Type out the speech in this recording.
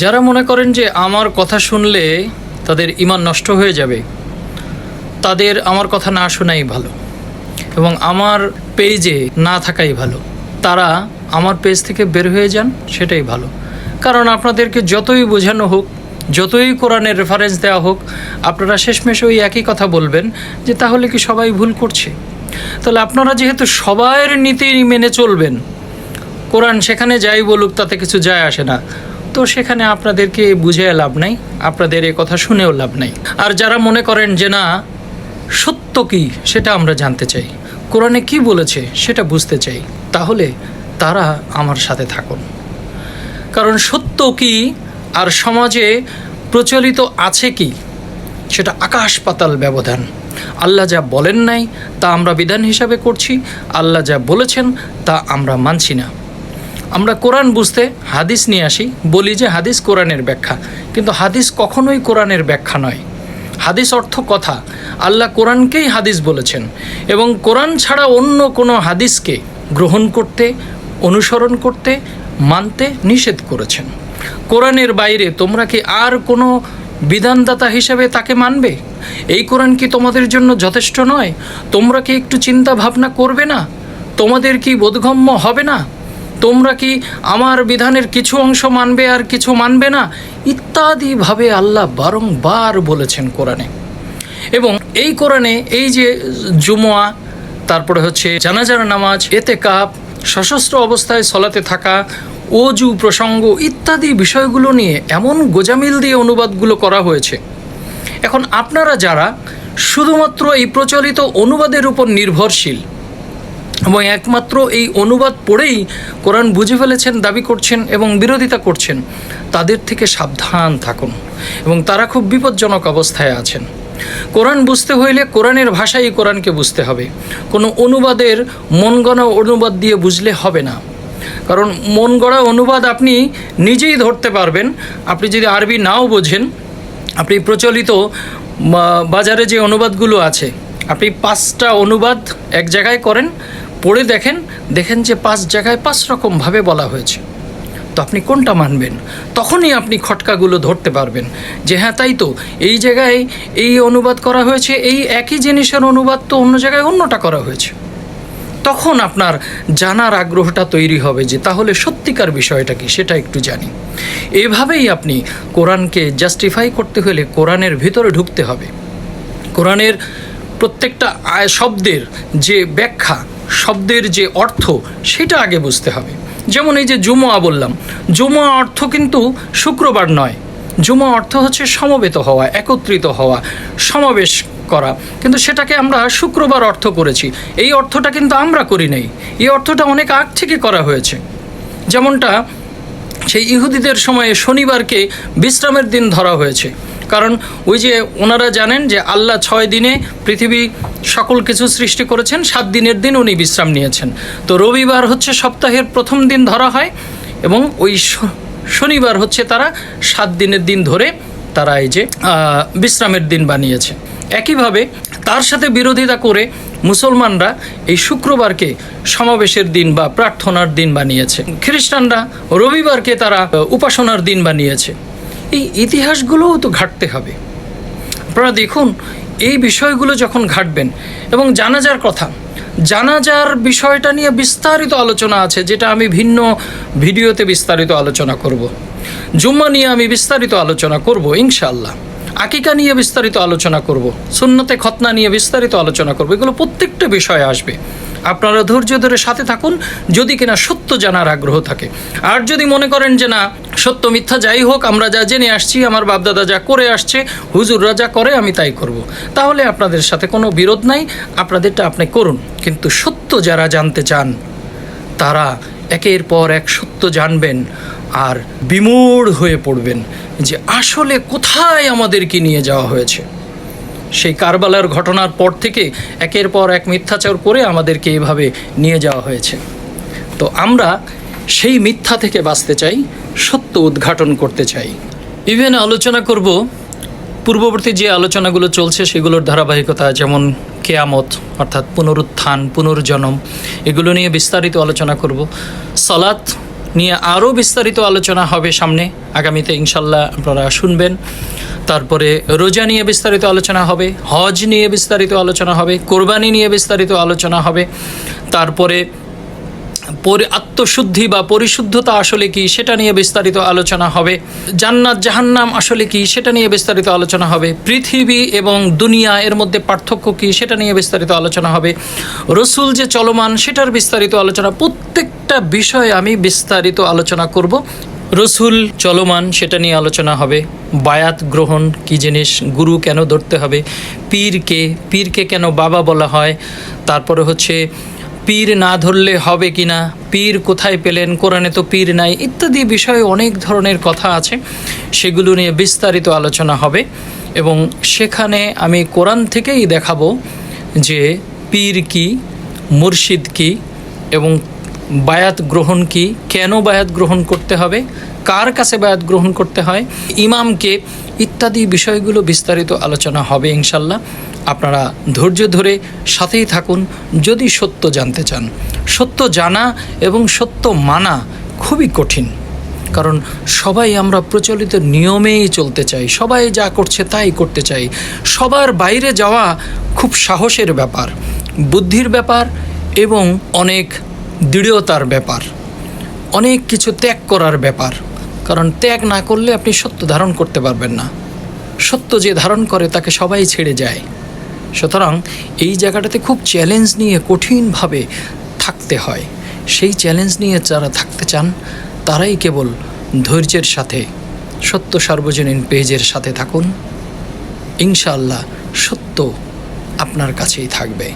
যারা মনে করেন যে আমার কথা শুনলে তাদের ইমান নষ্ট হয়ে যাবে, তাদের আমার কথা না শোনাই ভালো এবং আমার পেজে না থাকাই ভালো। তারা আমার পেজ থেকে বের হয়ে যান, সেটাই ভালো। কারণ আপনাদেরকে যতই বোঝানো হোক, যতই কোরআনের রেফারেন্স দেওয়া হোক, আপনারা শেষমেশ ওই একই কথা বলবেন যে তাহলে কি সবাই ভুল করছে? তাহলে আপনারা যেহেতু সবার নীতি মেনে চলবেন, কোরআন সেখানে যাই বলুক, তাতে কিছু যায় আসে না। তো সেখানে আপনাদেরকে বুঝে লাভ নাই, আপনাদের এ কথা শুনেও লাভ নাই। আর যারা মনে করেন যে না, সত্য কি সেটা আমরা জানতে চাই। কোরআনে কি বলেছে সেটা বুঝতে চাই। তাহলে তারা আমার সাথে থাকুন। কারণ সত্য কি আর সমাজে প্রচলিত আছে কি, সেটা আকাশ পাতাল ব্যবধান। আল্লাহ যা বলেন নাই তা আমরা বিধান হিসাবে করছি, আল্লাহ যা বলেছেন তা আমরা মানছি না। আমরা কোরআন বুঝতে হাদিস নিয়ে আসি, বলি যে হাদিস কোরআনের ব্যাখ্যা। কিন্তু হাদিস কখনোই কোরআনের ব্যাখ্যা নয়। হাদিস অর্থ কথা। আল্লাহ কোরআনকেই হাদিস বলেছেন। এবং কোরআন ছাড়া অন্য কোনো হাদিসকে গ্রহণ করতে, অনুসরণ করতে, মানতে নিষেধ করেছেন। কোরআনের বাইরে তোমরা কি আর কোনো বিধানদাতা হিসেবে তাকে মানবে? এই কোরআন কি তোমাদের জন্য যথেষ্ট নয়? তোমরা কি একটু চিন্তা ভাবনা করবে না? তোমাদের কি বোধগম্য হবে না? তোমরা কি আমার বিধানের কিছু অংশ মানবে আর কিছু মানবে না? ইত্যাদিভাবে আল্লাহ বারংবার বলেছেন কোরআনে। এবং এই কোরআনে এই যে জুমোয়া, তারপরে হচ্ছে জানাজার নামাজ এতে কাপ সশস্ত্র অবস্থায় সলাতে থাকা অজু প্রসঙ্গ ইত্যাদি বিষয়গুলো নিয়ে এমন গোজামিল দিয়ে অনুবাদগুলো করা হয়েছে। এখন আপনারা যারা শুধুমাত্র এই প্রচলিত অনুবাদের উপর নির্ভরশীল এবং একমাত্র এই অনুবাদ পড়েই কোরআন বুঝে ফেলেছেন, দাবি করছেন এবং বিরোধিতা করছেন। তাদের থেকে সাবধান থাকুন এবং তারা খুব বিপজ্জনক অবস্থায় আছেন। কোরআন বুঝতে হইলে কোরআনের ভাষাই কোরআনকে বুঝতে হবে। কোনো অনুবাদের মন গণা অনুবাদ দিয়ে বুঝলে হবে না। কারণ মন গড়া অনুবাদ আপনি নিজেই ধরতে পারবেন। আপনি যদি আরবি নাও বোঝেন, আপনি প্রচলিত বাজারে যে অনুবাদগুলো আছে, আপনি পাঁচটা অনুবাদ এক জায়গায় করেন পড়ে দেখেন দেখেন যে পাঁচ জায়গায় পাঁচ রকমভাবে বলা হয়েছে। তো আপনি কোনটা মানবেন? তখনই আপনি খটকাগুলো ধরতে পারবেন যে হ্যাঁ তাই তো, এই জায়গায় এই অনুবাদ করা হয়েছে, এই একই জিনিসের অনুবাদ তো অন্য জায়গায় অন্যটা করা হয়েছে। তখন আপনার জানার আগ্রহটা তৈরি হবে যে তাহলে সত্যিকার বিষয়টা কি, সেটা একটু জানি। এভাবেই আপনি কোরআনকে জাস্টিফাই করতে হলে কোরআনের ভিতরে ঢুকতে হবে। কোরআনের প্রত্যেকটা শব্দের যে ব্যাখ্যা শব্দের যে অর্থ, সেটা আগে বুঝতে হবে। যেমন এই যে জুমোয়া বললাম, জুমোয়া অর্থ কিন্তু শুক্রবার নয়। জুমা অর্থ হচ্ছে সমবেত হওয়া, একত্রিত হওয়া, সমাবেশ করা। কিন্তু সেটাকে আমরা শুক্রবার অর্থ করেছি। এই অর্থটা কিন্তু আমরা করি নাই। এই অর্থটা অনেক আগ থেকে করা হয়েছে। যেমনটা সেই ইহুদিদের সময়ে শনিবারকে বিশ্রামের দিন ধরা হয়েছে। কারণ ওই যে ওনারা জানেন যে আল্লাহ ছয় দিনে পৃথিবী সকল কিছু সৃষ্টি করেছেন, সাত দিনের দিন উনি বিশ্রাম নিয়েছেন। তো রবিবার হচ্ছে সপ্তাহের প্রথম দিন ধরা হয় এবং ওই শনিবার হচ্ছে তারা সাত দিনের দিন ধরে তারা এই যে বিশ্রামের দিন বানিয়েছে। একইভাবে তার সাথে বিরোধিতা করে মুসলমানরা এই শুক্রবারকে সমাবেশের দিন বা প্রার্থনার দিন বানিয়েছে। খ্রিস্টানরা রবিবারকে তারা উপাসনার দিন বানিয়েছে। এই ইতিহাসগুলোও তো ঘাটতে হবে। আপনারা দেখুন, এই বিষয়গুলো যখন ঘাটবেন, এবং জানাজার কথা, জানাজার বিষয়টা নিয়ে বিস্তারিত আলোচনা আছে, যেটা আমি ভিন্ন ভিডিওতে বিস্তারিত আলোচনা করব। জুম্মা নিয়ে আমি বিস্তারিত আলোচনা করব, ইনশাআল্লাহ। আকিকা নিয়ে বিস্তারিত আলোচনা করব, সুন্নতে খতনা নিয়ে বিস্তারিত আলোচনা করব, এগুলো প্রত্যেকটা বিষয়ে আসবে। আপনারা ধৈর্য ধরে সাথে থাকুন, যদি কিনা সত্য জানার আগ্রহ থাকে। আর যদি মনে করেন যে না, সত্য মিথ্যা যাই হোক, আমরা যা জেনে আসছি, আমার বাপদাদা যা করে আসছে, হুজুররা যা করে, আমি তাই করব। তাহলে আপনাদের সাথে কোনো বিরোধ নাই, আপনাদেরটা আপনি করুন। কিন্তু সত্য যারা জানতে চান, তারা একের পর এক সত্য জানবেন। আর বিমূঢ় হয়ে পড়বেন যে আসলে কোথায় আমাদেরকে নিয়ে যাওয়া হয়েছে। সেই কারবালার ঘটনার পর থেকে একের পর এক মিথ্যাচার করে আমাদেরকে এভাবে নিয়ে যাওয়া হয়েছে। তো আমরা সেই মিথ্যা থেকে বাঁচতে চাই, সত্য উদ্ঘাটন করতে চাই। ইভেন আলোচনা করব, পূর্ববর্তী যে আলোচনাগুলো চলছে সেগুলোর ধারাবাহিকতা যেমন কেয়ামত, অর্থাৎ পুনরুত্থান, পুনর্জন্ম, এগুলো নিয়ে বিস্তারিত আলোচনা করব। সালাত নিয়ে আরও বিস্তারিত আলোচনা হবে সামনে। আগামীতে ইনশাল্লাহ আপনারা শুনবেন। তারপরে রোজা নিয়ে বিস্তারিত আলোচনা হবে, হজ নিয়ে বিস্তারিত আলোচনা হবে, কোরবানি নিয়ে বিস্তারিত আলোচনা হবে। তারপরে পরি আত্মশুদ্ধি বা পরিশুদ্ধতা আসলে কি সেটা নিয়ে বিস্তারিত আলোচনা হবে, জান্নাত, জাহান্নাম আসলে কি সেটা নিয়ে বিস্তারিত আলোচনা হবে, পৃথিবী এবং দুনিয়া এর মধ্যে পার্থক্য কি সেটা নিয়ে বিস্তারিত আলোচনা হবে, রসুল যে চলমান সেটার বিস্তারিত আলোচনা প্রত্যেকটা বিষয়ে আমি বিস্তারিত আলোচনা করব। রসুল চলমান সেটা নিয়ে আলোচনা হবে। বায়াত গ্রহণ কি জিনিস? গুরু কেন ধরতে হবে? পীরকে পীরকে কেন বাবা বলা হয়? তারপরে হচ্ছে, পীর না ধরলে হবে কি না? পীর কোথায় পেলেন? কোরআনে তো পীর নাই, ইত্যাদি বিষয়ে অনেক ধরনের কথা আছে। সেগুলো নিয়ে বিস্তারিত আলোচনা হবে। এবং সেখানে আমি কোরআন থেকেই দেখাবো যে পীর কি, মুর্শিদ কি, এবং বায়াত গ্রহণ কি? কেন বায়াত গ্রহণ করতে হবে? কার কাছে বায়াত গ্রহণ করতে হয়? ইমামকে ইত্যাদি বিষয়গুলো বিস্তারিত আলোচনা হবে ইনশাল্লাহ আপনারা ধৈর্য ধরে সাথেই থাকুন। যদি সত্য জানতে চান, সত্য জানা এবং সত্য মানা খুবই কঠিন। কারণ সবাই আমরা প্রচলিত নিয়মেই চলতে চাই। সবাই যা করছে তাই করতে চাই। সবার বাইরে যাওয়া খুব সাহসের ব্যাপার, বুদ্ধির ব্যাপার এবং অনেক দৃঢ়তার ব্যাপার, অনেক কিছু ত্যাগ করার ব্যাপার, কারণ ত্যাগ না করলে আপনি সত্য ধারণ করতে পারবেন না। সত্য যে ধারণ করে তাকে সবাই ছেড়ে যায়। সুতরাং এই জায়গাটাতে খুব চ্যালেঞ্জ নিয়ে কঠিনভাবে থাকতে হয়। সেই চ্যালেঞ্জ নিয়ে যারা থাকতে চান, তারাই কেবল ধৈর্যের সাথে, সত্য সার্বজনীন পেজের সাথে থাকুন। ইনশাআল্লাহ সত্য আপনার কাছেই থাকবে।